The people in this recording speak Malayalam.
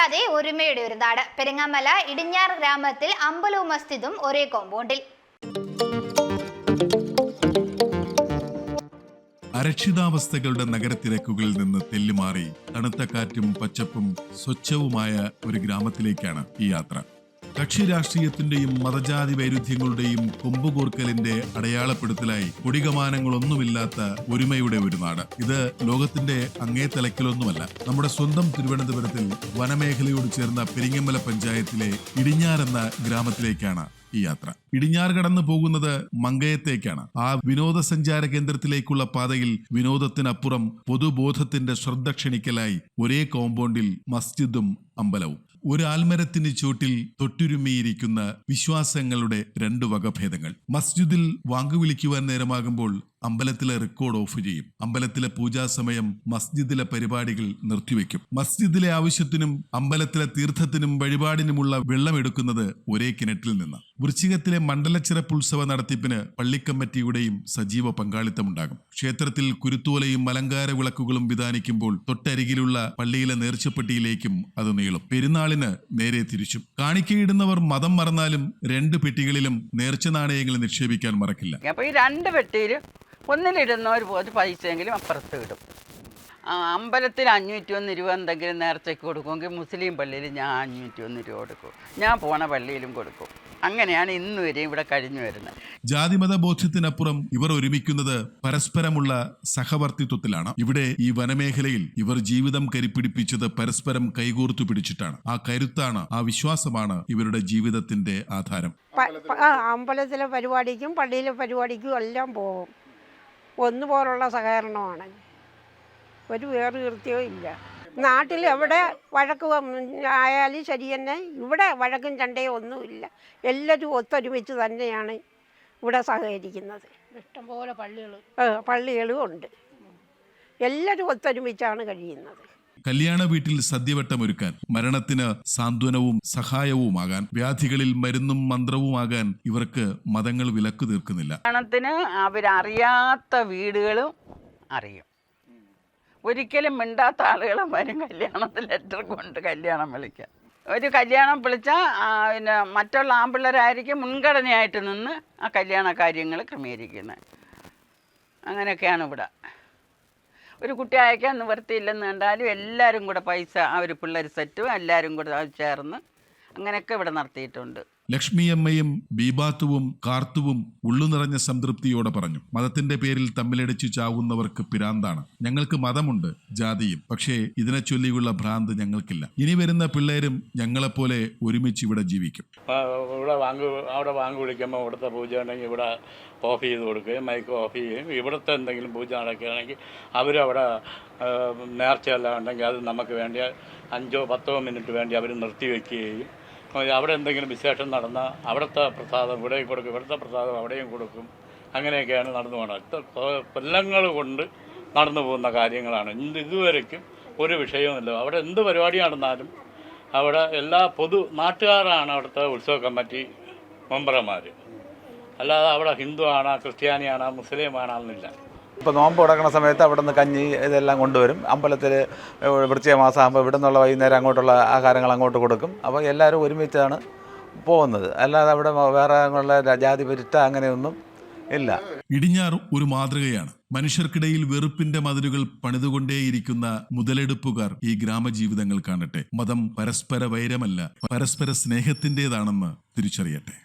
മതമില്ലാതെ ഒരുമയുടെ ഒരു നാട്. പെരുങ്ങാമല ഇടിഞ്ഞാർ ഗ്രാമത്തിൽ അമ്പലവും മസ്ജിദും ഒരേ കോമ്പൗണ്ടിൽ അരക്ഷിതാവസ്ഥകളുടെ നഗരത്തിരക്കുകളിൽ നിന്ന് തെല്ലുമാറി തണുത്ത കാറ്റും പച്ചപ്പും സ്വച്ഛവുമായ ഒരു ഗ്രാമത്തിലേക്കാണ് ഈ യാത്ര. കക്ഷി രാഷ്ട്രീയത്തിന്റെയും മതജാതി വൈരുദ്ധ്യങ്ങളുടെയും കൊമ്പുകോർക്കലിന്റെ അടയാളപ്പെടുത്തലായി കൊടികമാനങ്ങളൊന്നുമില്ലാത്ത ഒരുമയുടെ ഒരു നാട്. ഇത് ലോകത്തിന്റെ അങ്ങേ തലക്കിലൊന്നുമല്ല നമ്മുടെ സ്വന്തം തിരുവനന്തപുരത്തിൽ വനമേഖലയോട് ചേർന്ന പെരിങ്ങമ്മല പഞ്ചായത്തിലെ ഇടിഞ്ഞാർ എന്ന ഗ്രാമത്തിലേക്കാണ് ഈ യാത്ര. ഇടിഞ്ഞാർ കടന്നു പോകുന്നത് മങ്കയത്തേക്കാണ്. ആ വിനോദസഞ്ചാര കേന്ദ്രത്തിലേക്കുള്ള പാതയിൽ വിനോദത്തിനപ്പുറം പൊതുബോധത്തിന്റെ ശ്രദ്ധ ക്ഷണിക്കലായി ഒരേ കോമ്പൗണ്ടിൽ മസ്ജിദും അമ്പലവും. ഒരു ആൽമരത്തിന് ചുവട്ടിൽ തൊട്ടുരുമ്മിയിരിക്കുന്ന വിശ്വാസങ്ങളുടെ രണ്ടു വകഭേദങ്ങൾ. മസ്ജിദിൽ വാങ്കുവിളിക്കുവാൻ നേരമാകുമ്പോൾ അമ്പലത്തിലെ റെക്കോർഡ് ഓഫ് ചെയ്യും. അമ്പലത്തിലെ പൂജാ സമയം മസ്ജിദിലെ പരിപാടികൾ നിർത്തിവെക്കും. മസ്ജിദിലെ ആവശ്യത്തിനും അമ്പലത്തിലെ തീർത്ഥത്തിനും വഴിപാടിനുമുള്ള വെള്ളം എടുക്കുന്നത് ഒരേ കിണറ്റിൽ നിന്ന് വൃശ്ചികത്തിലെ മണ്ഡലച്ചിറപ്പ് ഉത്സവ നടത്തിപ്പിന് പള്ളിക്കമ്മിറ്റിയുടെയും സജീവ പങ്കാളിത്തമുണ്ടാകും. ക്ഷേത്രത്തിൽ കുരുത്തോലയും അലങ്കാര വിളക്കുകളും വിധാനിക്കുമ്പോൾ തൊട്ടരികിലുള്ള പള്ളിയിലെ നേർച്ചപ്പെട്ടിയിലേക്കും അത് നീളും. പെരുന്നാളിന് നേരെ തിരിച്ചും. കാണിക്കയിടുന്നവർ മതം മറന്നാലും രണ്ട് പെട്ടികളിലും നേർച്ച നാണയങ്ങൾ നിക്ഷേപിക്കാൻ മറക്കില്ല. അപ്പോൾ ഈ രണ്ട് പെട്ടിയിൽ ഒന്നിലിടുന്ന ഒരു ഒരു പൈസയെങ്കിലും അപ്പുറത്ത് ഇടും. അമ്പലത്തിൽ അഞ്ഞൂറ്റി ഒന്ന് രൂപ എന്തെങ്കിലും നേർച്ചയ്ക്ക് കൊടുക്കുമെങ്കിൽ മുസ്ലിം പള്ളിയിൽ ഞാൻ അഞ്ഞൂറ്റി ഒന്ന് രൂപ കൊടുക്കും. ഞാൻ പോണ പള്ളിയിലും കൊടുക്കും. അങ്ങനെയാണ് ഇന്ന് വരെയും ഇവിടെ കഴിഞ്ഞു വരുന്നത്. ജാതിമത ബോധ്യത്തിനപ്പുറം ഇവർ ഒരുമിക്കുന്നത് പരസ്പരമുള്ള സഹവർത്തിത്വത്തിലാണ്. ഇവിടെ ഈ വനമേഖലയിൽ ഇവർ ജീവിതം കരിപ്പിടിപ്പിച്ചത് പരസ്പരം കൈകോർത്തു പിടിച്ചിട്ടാണ്. ആ കരുത്താണ് ആ വിശ്വാസമാണ് ഇവരുടെ ജീവിതത്തിന്റെ ആധാരം. അമ്പലത്തിലെ പരിപാടിക്കും പള്ളിയിലെ പരിപാടിക്കും എല്ലാം പോകും. ഒന്നുപോലുള്ള സഹകരണമാണ്. ഒരു വേറെ കൃത്യവും ഇല്ല. നാട്ടിൽ എവിടെ വഴക്ക് ആയാലും ശരി തന്നെ. ഇവിടെ വഴക്കും ചണ്ടയും ഒന്നുമില്ല. എല്ലാവരും ഒത്തൊരുമിച്ച് തന്നെയാണ് ഇവിടെ സഹകരിക്കുന്നത്. ഇഷ്ടംപോലെ പള്ളികൾ ആ, പള്ളികളും ഉണ്ട്. എല്ലാവരും ഒത്തൊരുമിച്ചാണ് കഴിയുന്നത്. കല്യാണ വീട്ടിൽ സദ്യവട്ടമൊരുക്കാൻ മരണത്തിന് സാന്ത്വനവും സഹായവുമാകാൻ വ്യാധികളിൽ മരുന്നും മന്ത്രവുമാകാൻ ഇവർക്ക് മതങ്ങൾ വിലക്ക് തീർക്കുന്നില്ല. മരണത്തിന് അവരറിയാത്ത വീടുകളും അറിയും. ഒരിക്കലും മിണ്ടാത്ത ആളുകളും വരും കല്യാണത്തിൽ ലെറ്റർ കൊണ്ട് കല്യാണം വിളിക്കാം ഒരു കല്യാണം വിളിച്ചാൽ പിന്നെ മറ്റുള്ള ആമ്പിള്ളേരായിരിക്കും മുൻഗണനയായിട്ട് നിന്ന് ആ കല്യാണ കാര്യങ്ങൾ ക്രമീകരിക്കുന്നത് അങ്ങനെയൊക്കെയാണ് ഇവിടെ. ഒരു കുട്ടി അയക്കാൻ നിവർത്തിയില്ലെന്ന് കണ്ടാലും എല്ലാവരും കൂടെ പൈസ ആ ഒരു പിള്ളേർ സെറ്റും എല്ലാവരും കൂടെ ചേർന്ന് അങ്ങനെയൊക്കെ ഇവിടെ നടത്തിയിട്ടുണ്ട്. ലക്ഷ്മിയമ്മയും ബീബാത്തുവും കാർത്തുവും ഉള്ളു നിറഞ്ഞ സംതൃപ്തിയോടെ പറഞ്ഞു മതത്തിന്റെ പേരിൽ തമ്മിലടിച്ചു ചാവുന്നവർക്ക് പിരാന്താണ്. ഞങ്ങൾക്ക് മതമുണ്ട് ജാതിയും. പക്ഷേ ഇതിനെ ചൊല്ലിയുള്ള ഭ്രാന്ത് ഞങ്ങൾക്കില്ല. ഇനി വരുന്ന പിള്ളേരും ഞങ്ങളെപ്പോലെ ഒരുമിച്ച് ഇവിടെ ജീവിക്കും. ഇവിടെ വാങ്ങ് അവിടെ വാങ്ങി വിളിക്കുമ്പോൾ ഇവിടുത്തെ പൂജ ഉണ്ടെങ്കിൽ ഇവിടെ ഓഫ് ചെയ്ത് കൊടുക്കുകയും മൈക്ക് ഓഫ് ചെയ്യുകയും ഇവിടുത്തെ എന്തെങ്കിലും പൂജ നടക്കുകയാണെങ്കിൽ അവരവിടെ നേർച്ചയെല്ലാം ഉണ്ടെങ്കിൽ അത് നമുക്ക് വേണ്ടി അഞ്ചോ പത്തോ മിനിറ്റ് വേണ്ടി അവർ നിർത്തിവെക്കുകയും ആ, അവിടെ എന്തെങ്കിലും വിശേഷം നടന്ന അവിടുത്തെ പ്രസാദം ഇവിടെയും കൊടുക്കും ഇവിടുത്തെ പ്രസാദം അവിടെയും കൊടുക്കും. അങ്ങനെയൊക്കെയാണ് നടന്നു പോകുന്നത് കൊല്ലങ്ങൾ കൊണ്ട് നടന്നു പോകുന്ന കാര്യങ്ങളാണ്. ഇന്ന് ഇതുവരയ്ക്കും ഒരു വിഷയവുമില്ല. അവിടെ എന്ത് പരിപാടി നടന്നാലും അവിടെ എല്ലാ പൊതു നാട്ടുകാരാണ് അവിടുത്തെ ഉത്സവ കമ്മിറ്റി മെമ്പർമാർ അല്ലാതെ അവിടെ ഹിന്ദു ആണോ ക്രിസ്ത്യാനിയാണോ മുസ്ലിം ആണെന്നില്ല ഇപ്പോൾ നോമ്പ് തുടങ്ങുന്ന സമയത്ത് അവിടെ നിന്ന് കഞ്ഞി ഇതെല്ലാം കൊണ്ടുവരും. അമ്പലത്തിൽ വൃശ്ചിക മാസമാകുമ്പോൾ ഇവിടെ നിന്നുള്ള വൈകുന്നേരം അങ്ങോട്ടുള്ള ആഹാരങ്ങൾ അങ്ങോട്ട് കൊടുക്കും. അപ്പോൾ എല്ലാവരും ഒരുമിച്ചാണ് പോകുന്നത്. അല്ലാതെ അവിടെ വേറെ ഉള്ള ജാതി പരിറ്റ അങ്ങനെയൊന്നും ഇല്ല. ഇടിഞ്ഞാർ ഒരു മാതൃകയാണ്. മനുഷ്യർക്കിടയിൽ വെറുപ്പിന്റെ മതിലുകൾ പണിതുകൊണ്ടേയിരിക്കുന്ന മുതലെടുപ്പുകാർ ഈ ഗ്രാമജീവിതങ്ങൾ കാണട്ടെ. മതം പരസ്പര വൈരമല്ല പരസ്പര സ്നേഹത്തിന്റെതാണെന്ന് തിരിച്ചറിയട്ടെ.